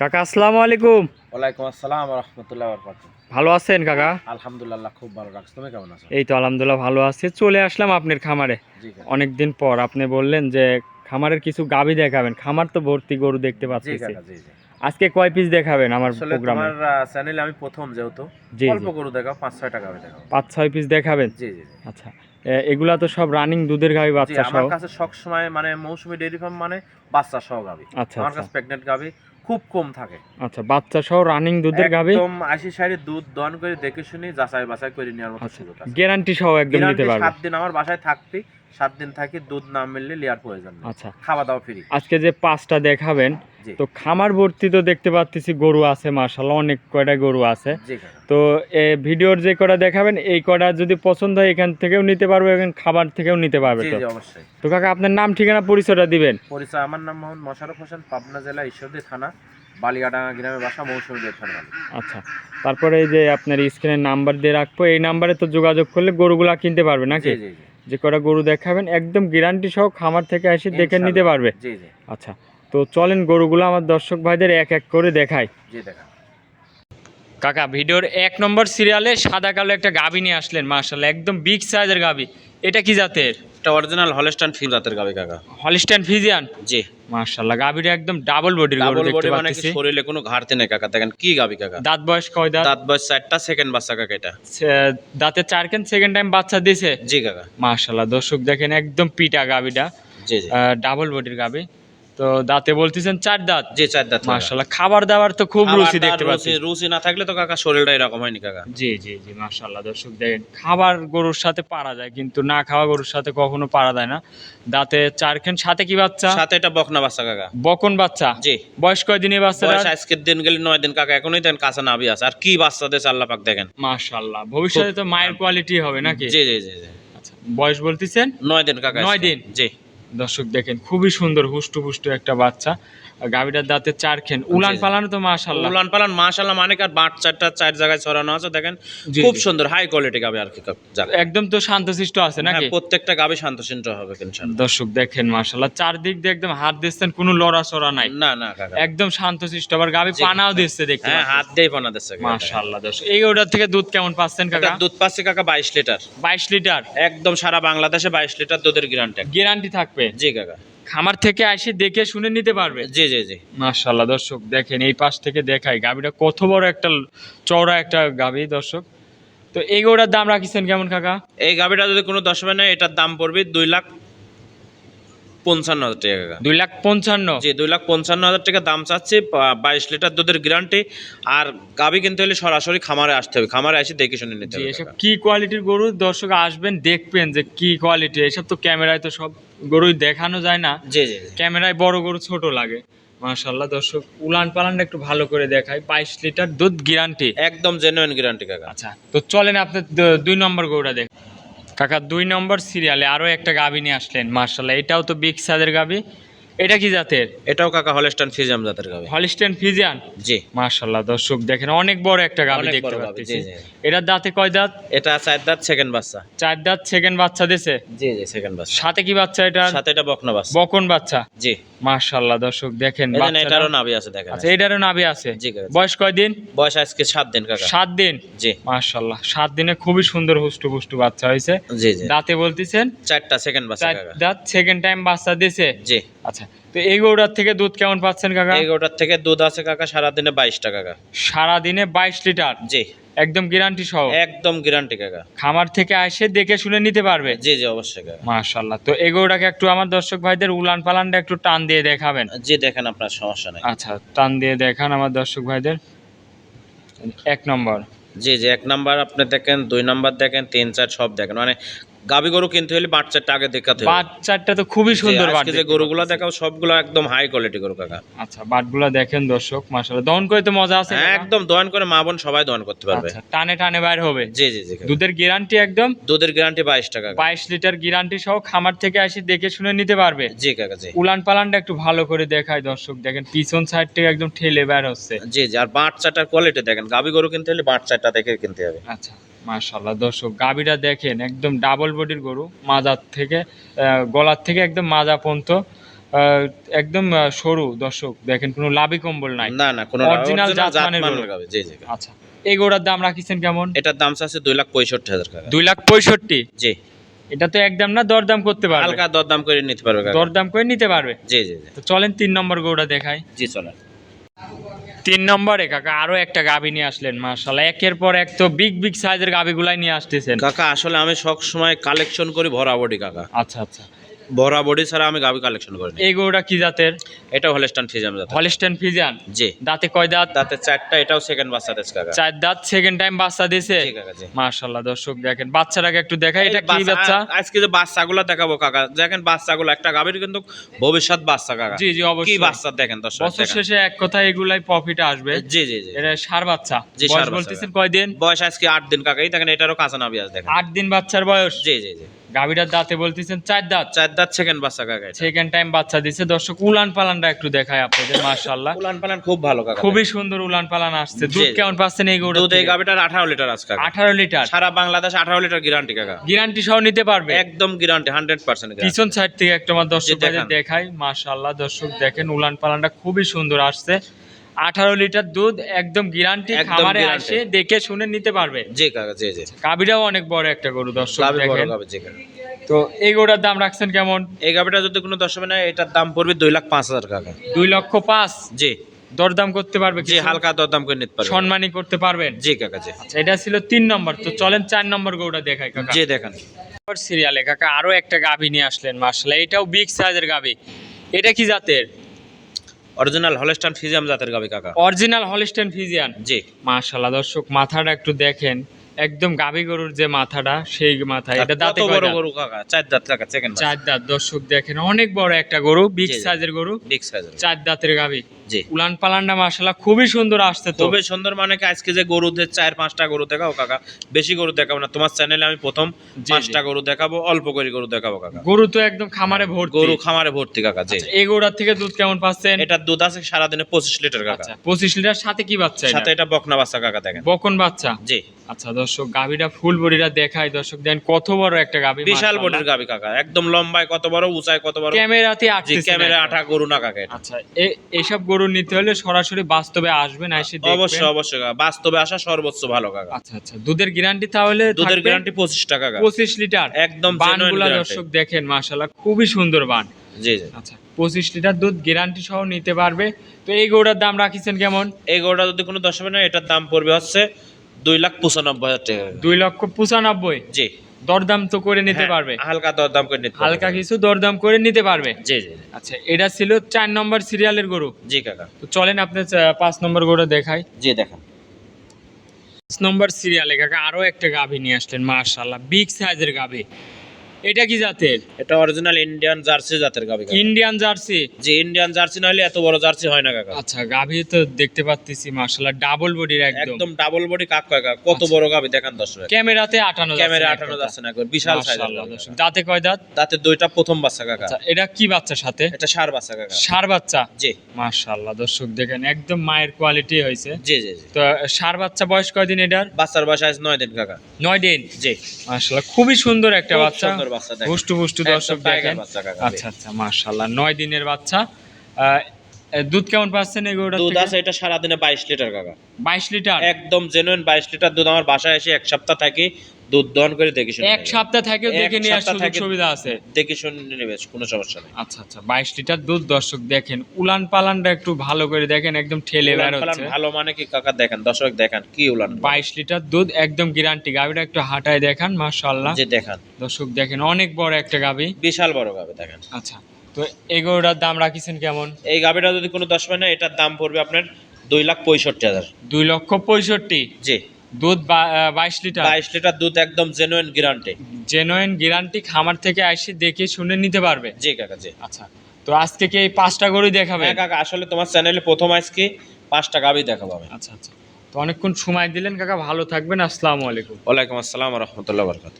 কাকা আসসালামু আলাইকুম। ওয়ালাইকুম আসসালাম রহমতুল্লাহ ভালো আছেন কাকা? আলহামদুলিল্লাহ খুব ভালো রাখছো তুমি কেমন আছো? এই তো আলহামদুলিল্লাহ ভালো আছি। চলে আসলাম আপনার খামারে। অনেক দিন পর আপনি বললেন যে খামারের কিছু গাবি দেখাবেন। খামার তো ভর্তি গরু দেখতে পাচ্ছি। জি জি। আজকে কয় পিস দেখাবেন আমার প্রোগ্রামে তোমার চ্যানেলে আমি প্রথম যেহেতু। অল্প গরু দেখাও পাঁচ ছয় টাকা দেখাও পাঁচ ছয় পিস দেখাবেন? জি জি। আচ্ছা। এগুলা তো সব রানিং দুধের গাবি বাচ্চা আমার কাছে সব সময় মানে মৌসুমী ডেয়ারি ফার্ম মানে বাচ্চা সহ গাবি আচ্ছা আমার আচ্ছা। কাছে প্রেগনেন্ট গাবি খুব কম থাকে। আচ্ছা বাচ্চা সহ রানিং দুধের গাবি একদম আশি সাইডে দুধ দন করে দেখে শুনি যাচাই বাছাই করে নেওয়ার মতো আচ্ছা সুযোগ আছে। গ্যারান্টি সহ একদম নিতে পারবে। সাত দিন আমার বাসায় থাকবি সাত দিন থাকি দুধ না মিললে লিয়ার প্রয়োজন আচ্ছা। খাওয়া দাওয়া ফ্রি আজকে যে পাঁচটা দেখাবেন তো খামার ভর্তি তো দেখতে পাচ্ছি গরু আছে মার্শাল্লাহ অনেক কয়টা গরু আছে। তো ভিডিওর যে কটা দেখাবেন এই কটা যদি পছন্দ হয় এখান থেকেও নিতে পারবে এখান খাবার থেকেও নিতে পারবে তো। তো কাকা আপনার নাম ঠিকানা পরিচয়টা দিবেন। পরিচয় আমার নাম মোহাম্মদ মোশারফ হোসেন পাবনা জেলা ঈশ্বরদী থানা বালিয়াডাঙ্গা গ্রামের বাসা মৌসুমী দেবখান আচ্ছা তারপরে এই যে আপনার স্ক্রিনের নাম্বার দিয়ে রাখব এই নাম্বারে তো যোগাযোগ করলে গরুগুলা কিনতে পারবে নাকি? যে কটা গরু দেখাবেন একদম গ্যারান্টি সহ খামার থেকে এসে দেখে নিতে পারবে। আচ্ছা তো চলেন গরুগুলো আমার দর্শক ভাইদের এক এক করে দেখাই। জি দেখা কাকা ভিডিওর এক নম্বর সিরিয়ালে সাদা কালো একটা গাবি নিয়ে আসলেন মার্শাল্লাহ একদম বিগ সাইজের গাবি। এটা কি জাতের? এটা অরিজিনাল জাতের গাবি কাকা। হলিস্টান ফিজিয়ান জি। মার্শাল্লাহ গাবিটা একদম ডাবল বডির গরু দেখতে বডি মানে পাচ্ছি শরীরে কোনো ঘাটতি নেই কাকা। দেখেন কি গাবি কাকা। দাঁত বয়স কয় দাঁত? দাঁত বয়স চারটা সেকেন্ড বাচ্চা কাকা এটা। ছে- দাঁতে চারকেন সেকেন্ড টাইম বাচ্চা দিছে? জি কাকা। মার্শাল্লাহ দর্শক দেখেন একদম পিটা গাবিটা। জি জি। ডাবল বডির গাবি। তো দাঁতে বলতেছেন চার দাঁত? জি চার দাঁত খাবার দাবার তো খুব রুচি দেখতে পাচ্ছি। রুচি- না থাকলে তো কাকা শরীরটা এরকম হয়নি কাকা। জি জি জি দর্শক দেখেন খাবার গরুর সাথে পারা যায় কিন্তু না খাওয়া গরুর সাথে কখনো পারা যায় না। দাঁতে চারখান সাথে কি বাচ্চা? সাথে এটা বকনা বাচ্চা কাকা। বকন বাচ্চা? জি। বয়স কয় দিনে বাচ্চা বয়স আজকের দিন গেলে নয় দিন কাকা এখনই দেন কাঁচা নাবি আছে। আর কি বাচ্চা দেশ আল্লাহ পাক দেখেন। মার্শাল্লাহ ভবিষ্যতে তো মায়ের কোয়ালিটি হবে নাকি? জি জি জি জি। আচ্ছা বয়স বলতেছেন? নয় দিন কাকা নয় দিন? জি। দর্শক দেখেন খুবই সুন্দর হুষ্টু পুষ্টু একটা বাচ্চা। গাভীটার দাঁতে চার খেন। উলান। পালানো তো মাশাল্লাহ উলান পালান মাশাল্লাহ মানে আর বাট চারটা চার জায়গায় ছড়ানো আছে দেখেন? খুব সুন্দর হাই কোয়ালিটি গাবি আর কি একদম তো শান্তশিষ্ট আছে হ্যাঁ, নাকি? প্রত্যেকটা গাবি শান্তশিষ্ট হবে ইনশাআল্লাহ। দর্শক দেখেন মাশাল্লাহ চারদিক দিয়ে একদম হাত দিচ্ছেন কোনো লড়াচড়া নাই। না না একদম শান্তশিষ্ট আবার গাভী। পানাও দিচ্ছে দেখতে হ্যাঁ হাত দিয়ে পানা দিচ্ছে। মাশাল্লাহ দর্শক এই ওটার থেকে দুধ কেমন পাচ্ছেন কাকা? দুধ পাচ্ছে কাকা বাইশ লিটার। বাইশ লিটার? একদম সারা বাংলাদেশে বাইশ লিটার দুধের গ্যারান্টি গ্যারান্টি থাকবে? জি কাকা। খামার থেকে এসে দেখে শুনে নিতে পারবে। জি জি জি। মাশাল্লাহ দর্শক দেখেন এই পাশ থেকে দেখাই গাভীটা কত বড় একটা চওড়া একটা গাভী দর্শক। তো এই গরুটার দাম রাখিছেন কেমন কাকা? এই গাভীটা যদি কোনো দশ নেয় এটার দাম পড়বে দুই লাখ পঞ্চান্ন হাজার টাকা দুই লাখ পঞ্চান্ন? জি দুই লাখ পঞ্চান্ন হাজার টাকা দাম চাচ্ছি বাইশ লিটার দুধের গ্যারান্টি। আর গাবি কিনতে হলে সরাসরি খামারে আসতে হবে। খামারে এসে দেখে শুনে নিতে হবে এসব কি কোয়ালিটির গরু? দর্শক আসবেন দেখবেন যে কি কোয়ালিটি এসব তো ক্যামেরায় তো সব গরুই দেখানো যায় না। জি জি। ক্যামেরায় বড় গরু ছোট লাগে। মাশাল্লাহ দর্শক উলান পালানটা একটু ভালো করে দেখায় বাইশ লিটার দুধ গ্যারান্টি। একদম জেনুইন গ্যারান্টি কাকা। আচ্ছা তো চলেন আপনি দুই নম্বর গরুটা দেখ। কাকা দুই নম্বর সিরিয়ালে আরও একটা গাভী নিয়ে আসলেন মার্শাল্লাহ। এটাও তো বিগ সাইজের গাভী। এটা কি জাতের? এটাও কাকা হলিস্টান ফিজাম জাতের গাবি হলিস্টেন ফিজিয়ান জি। মার্শাল্লাহ দর্শক দেখেন অনেক বড় একটা গাভী দেখতে পাচ্ছি। এটার দাঁতে কয় দাঁত? এটা চার দাঁত সেকেন্ড বাচ্চা। চার দাঁত সেকেন্ড বাচ্চা দিছে? জি জি সেকেন্ড বাচ্চা। সাথে কি বাচ্চা এটা সাথে এটা বকনা বাচ্চা। বকন বাচ্চা। জি। দর্শক দেখেন এই এটারও নাভি আছে দেখেন। আচ্ছা এটারও নাভি আছে। বয়স কয় দিন বয়স আজকে সাত দিন কাকা। দিন? জি। দিনে খুবই সুন্দর হুষ্টু পুষ্টু বাচ্চা হয়েছে। জি জি। দাঁতে বলতেছেন? চারটা সেকেন্ড বাচ্চা কাকা। দাঁত সেকেন্ড টাইম বাচ্চা দিছে জি। আচ্ছা তো এই গরুটার থেকে দুধ কেমন পাচ্ছেন কাকা? এগারোটার থেকে দুধ আছে কাকা সারাদিনে বাইশ টাকা কাকা। সারা দিনে বাইশ লিটার? জি। একদম গ্যারান্টি সহ? একদম গ্যারান্টি কাকা। খামার থেকে এসে দেখে শুনে নিতে পারবে? জি জি অবশ্যই কাকা। মাশাআল্লাহ। তো এগোটাকে একটু আমার দর্শক ভাইদের উলান পালানটা একটু টান দিয়ে দেখাবেন। জি দেখেন আপনার সমস্যা নেই। আচ্ছা টান দিয়ে দেখান আমার দর্শক ভাইদের। এক নম্বর। জি জি এক নাম্বার আপনি দেখেন দুই নাম্বার দেখেন তিন চার সব দেখেন। মানে গাবি গরু কিনতে হলে বাচ্চাটা আগে দেখাতে হবে। বাচ্চাটা তো খুবই সুন্দর বাট যে গরুগুলো। দেখাও সবগুলো একদম হাই কোয়ালিটি গরু কাকা। আচ্ছা বাটগুলো দেখেন দর্শক মাশাল্লাহ দহন করে তো মজা আছে একদম দোয়ান করে মা বোন সবাই দোয়ান করতে পারবে। আচ্ছা টানে টানে বাইর হবে? জি জি জি দুধের গ্যারান্টি একদম? দুধের গ্যারান্টি বাইশ টাকা কাকা। বাইশ লিটার গ্যারান্টি সহ খামার থেকে আসি দেখে শুনে নিতে পারবে? জি কাকা জি। উলান পালানটা একটু ভালো করে দেখায় দর্শক। দেখেন পিছন সাইড থেকে একদম ঠেলে বের হচ্ছে। জি জি আর বাচ্চাটার কোয়ালিটি দেখেন। গাবি গরু কিনতে হলে বাচ্চাটা দেখে কিনতে হবে। আচ্ছা। মাশাল্লাহ দর্শক গাবিটা দেখেন একদম ডাবল বডির গরু মাজার থেকে গলার থেকে একদম মাজা পর্যন্ত একদম সরু। দর্শক দেখেন কোনো লাভি কম্বল নাই। না না কোনো original জাতমানের গরু। জি জি আচ্ছা এই গরুটার দাম রাখিছেন কেমন? এটার দাম আছে দুই লাখ পঁয়ষট্টি হাজার টাকা। দুই লাখ পঁয়ষট্টি? জি। এটা তো একদম না দরদাম করতে পারবে? হালকা দরদাম করে নিতে পারবে দরদাম করে নিতে পারবে? জি জি জি। তো চলেন তিন নম্বর গরুটা দেখাই। জি চলেন। তিন নম্বরে কাকা আরও একটা গাভি নিয়ে আসলেন মার্শাল্লাহ একের পর এক তো বিগ বিগ সাইজের গাভিগুলাই নিয়ে আসতেছেন। কাকা আসলে আমি সব সময় কালেকশন করি ভরা বডি কাকা। আচ্ছা আচ্ছা। ভরা বডি ছাড়া আমি গাবি কালেকশন করি এই গরুটা কি জাতের? এটা হলেস্টান ফিজাম জাত হলিস্টেন ফিজিয়ান জি। দাঁতে কয় দাঁত? তাতে চারটা এটাও সেকেন্ড বাচ্চা কাকা। চার দাঁত সেকেন্ড টাইম বাচ্চা দিছে জি কাকা দর্শক দেখেন বাচ্চাটাকে একটু দেখাই এটা কি বাচ্চা- আজকে যে বাচ্চাগুলো দেখাবো কাকা দেখেন বাচ্চাগুলো একটা গাভীর কিন্তু ভবিষ্যৎ বাচ্চা কাকা। জি জি কি অবশ্যই। বাচ্চা দেখেন দর্শক বছর শেষে এক কথা এগুলাই প্রফিট আসবে। জি জি জি এটা সার বাচ্চা। জি, বয়স বাচ্চা। বলতেছেন কয়দিন? বয়স আজকে আট দিন কাকাই দেখেন এটারও কাঁচা নাবি আছে দেখেন। আট দিন বাচ্চার বয়স। জি জি জি। গাভিটার দাঁতে বলতেছেন চার দাঁত। চার দাঁত সেকেন্ড বাচ্চা কাকা সেকেন্ড টাইম বাচ্চা দিছে। দর্শক উলান পালানটা একটু দেখায় আপনাদের মার্শাল্লাহ উলান পালান খুব ভালো কাকা। খুবই সুন্দর উলান পালান আসছে দুধ কেমন পাচ্ছেন এই গরুটা দুধ এই গাভীটার আঠারো লিটার আছে কাকা। আঠারো লিটার? সারা বাংলাদেশ আঠারো লিটার গ্যারান্টি কাকা। গ্যারান্টি সহ নিতে পারবে? একদম গ্যারান্টি হান্ড্রেড পার্সেন্ট পিছন সাইড থেকে একটা আমার দর্শক দেখাই। মাশাআল্লাহ দর্শক দেখেন উলান পালানটা খুবই সুন্দর আসছে। আঠারো লিটার দুধ একদম গ্যারান্টি খামারে আসে দেখে শুনে নিতে পারবে। জি কাকা জি জি। গাবিটাও অনেক বড় একটা গরু দর্শক দেখেন। জি কাকা। তো এই গরুটার দাম রাখছেন কেমন? এই গাভীটা যদি কোনো দশ না এটার দাম পড়বে দুই লাখ পাঁচ হাজার টাকা। দুই লক্ষ পাঁচ? জি। দরদাম করতে পারবে জি? হালকা দরদাম করে নিতে পারবে। সম্মানী করতে পারবেন? জি কাকা জি। আচ্ছা এটা ছিল তিন নম্বর। তো চলেন চার নম্বর গরুটা দেখাই কাকা। জি দেখেন। সিরিয়ালে কাকা আরও একটা গাভি নিয়ে আসলেন মার্শাল্লাহ এটাও বিগ সাইজের গাভি। এটা কি জাতের? অরিজিনাল হলস্টান ফিজিয়াম জাতের গাবি কাকা। অরিজিনাল হলস্টান ফিজিয়ান জি। মাশাআল্লাহ দর্শক মাথাটা একটু দেখেন। একদম গাবি গরুর যে মাথাটা সেই মাথা এটা দাঁতে বড় গরু কাকা? চার দাঁত কাকা সেকেন্ড চার দাঁত দর্শক দেখেন অনেক বড় একটা গরু বিগ। সাইজের গরু। বিগ সাইজের চার দাঁতের গাভি জি। উলান পালানটা মার্শাল্লাহ খুবই সুন্দর আসছে তো। খুবই সুন্দর মানে কি আজকে যে গরুদের চার পাঁচটা গরু দেখাও কাকা বেশি গরু দেখাবো না। তোমার চ্যানেলে আমি প্রথম পাঁচটা গরু দেখাবো অল্প করে গরু দেখাবো কাকা। গরু তো একদম খামারে ভর্তি। গরু খামারে ভর্তি কাকা জি। আচ্ছা, এই গরুটার থেকে দুধ কেমন পাচ্ছেন? এটার দুধ আছে সারাদিনে পঁচিশ লিটার কাকা। আচ্ছা পঁচিশ লিটার সাথে কি বাচ্চা সাথে এটা বকনা বাচ্চা কাকা দেখেন। বকন বাচ্চা? জি। আচ্ছা দর্শক গাভিটা ফুল বডিটা দেখায় দর্শক দেন কত বড় একটা গাভি বিশাল বডির গাবি কাকা একদম লম্বায় কত বড় উঁচায় কত বড়। ক্যামেরাতে জি ক্যামেরা আঠা গরু না কাকা আচ্ছা এ- এইসব গরু নিতে হলে সরাসরি বাস্তবে আসবেন এসে অবশ্যই অবশ্যই বাস্তবে আসা সর্বোচ্চ ভালো কাকা। আচ্ছা আচ্ছা। দুধের গ্যারান্টি তাহলে দুধের গ্যারান্টি পঁচিশ টাকা পঁচিশ লিটার। একদম বানগুলা দর্শক দেখেন মাশাল্লাহ খুবই সুন্দর বান। জি জি। আচ্ছা পঁচিশ লিটার দুধ গ্যারান্টি সহ নিতে পারবে। তো এই গরুটার দাম রাখিছেন কেমন? এই গরুটা যদি কোনো দশ না এটার দাম পড়বে হচ্ছে দুই লাখ পঁচানব্বই হাজার টাকা। দুই লক্ষ পঁচানব্বই। জি। দরদাম তো করে নিতে হ্যাঁ, পারবে। হালকা দরদাম করে নিতে হালকা কিছু দরদাম করে নিতে পারবে। জি জি। আচ্ছা এটা ছিল চার নম্বর সিরিয়ালের গরু। জি কাকা। তো চলেন আপনি পাঁচ নম্বর গরু দেখাই। জি দেখেন। পাঁচ নম্বর সিরিয়ালে কাকা আরও একটা গাভী নিয়ে আসলেন মার্শাল্লাহ বিগ সাইজের গাভী। এটা কি জাতের? এটা অরিজিনাল ইন্ডিয়ান জার্সি জাতের গাবি ইন্ডিয়ান জার্সি যে ইন্ডিয়ান জার্সি না হলে এত বড় জার্সি হয় না কাকা। আচ্ছা গাভী তো দেখতে পাচ্ছি মার্শাল্লাহ ডাবল বডির একদম। একদম ডাবল বডি কাক কাকা? কত আচ্ছা। বড় গাবি দেখেন দর্শক ক্যামেরাতে আটানো ক্যামেরা না আঠানো এক যাচ্ছে না একবার বিশাল মাশাআল্লাহ, দর্শক। দাঁতে কয় দাঁত? তাতে দুইটা প্রথম বাচ্চা কাকা। আচ্ছা এটা কি বাচ্চা সাথে? এটা সার বাচ্চা কাকা। সার বাচ্চা? জি। মাশাআল্লাহ দর্শক দেখেন একদম মায়ের কোয়ালিটি হয়েছে। জি জি তো সার বাচ্চা বয়স কয়দিন এটার? বাচ্চার বয়স আজ নয় দিন কাকা। নয় দিন? জি। মাশাআল্লাহ খুবই সুন্দর একটা বাচ্চা। সুন্দর বাচ্চা দেখেন। হুষ্টু হুষ্টু দর্শক দেখেন। আচ্ছা আচ্ছা মাশাআল্লাহ নয় দিনের বাচ্চা। আহ, দুধ কেমন পাচ্ছেন এগুলোটা দুধ আছে এটা সারাদিনে বাইশ লিটার কাকা। বাইশ লিটার? একদম জেনুইন বাইশ লিটার দুধ। আমার বাসায় এসে এক সপ্তাহ থাকি দুধ দহন করে দেখি শুনে এক সপ্তাহ এক দেখে নিয়ে সুযোগ সুবিধা আছে। দেখি শুনে নেবে কোনো সমস্যা নেই। আচ্ছা আচ্ছা বাইশ লিটার দুধ দর্শক দেখেন উলান পালানটা একটু ভালো করে দেখেন একদম ঠেলে বের হচ্ছে। ভালো মানে কি? কাকা দেখেন দর্শক দেখেন কি উলান বাইশ লিটার দুধ একদম গ্যারান্টি গাভিটা একটু হাঁটায় দেখান মাশাআল্লাহ। যে দেখান। দর্শক দেখেন অনেক বড় একটা গাভি। বিশাল বড় গাবে দেখেন। আচ্ছা তো এগুলোটার দাম রাখিছেন কেমন? এই গাবিটা যদি কোনো দশ মানে এটার দাম পড়বে আপনার দুই লাখ পঁয়ষট্টি হাজার। দুই লক্ষ পঁয়ষট্টি। জি। দুধ বাইশ লিটার? বাইশ লিটার দুধ একদম জেনুইন গ্যারান্টি জেনুইন গ্যারান্টি খামার থেকে আইসি দেখে শুনে নিতে পারবে। জি কাকা জি। আচ্ছা তো আজকে কি এই পাঁচটা গরুই দেখাবে? হ্যাঁ কাকা আসলে তোমার চ্যানেলে প্রথম আজকে পাঁচটা গাবি দেখাবো আমি। আচ্ছা আচ্ছা। তো অনেকক্ষণ সময় দিলেন কাকা ভালো থাকবেন আসসালামু আলাইকুম। ওয়ালাইকুম আসসালাম রহমতুল্লাহ বরকাত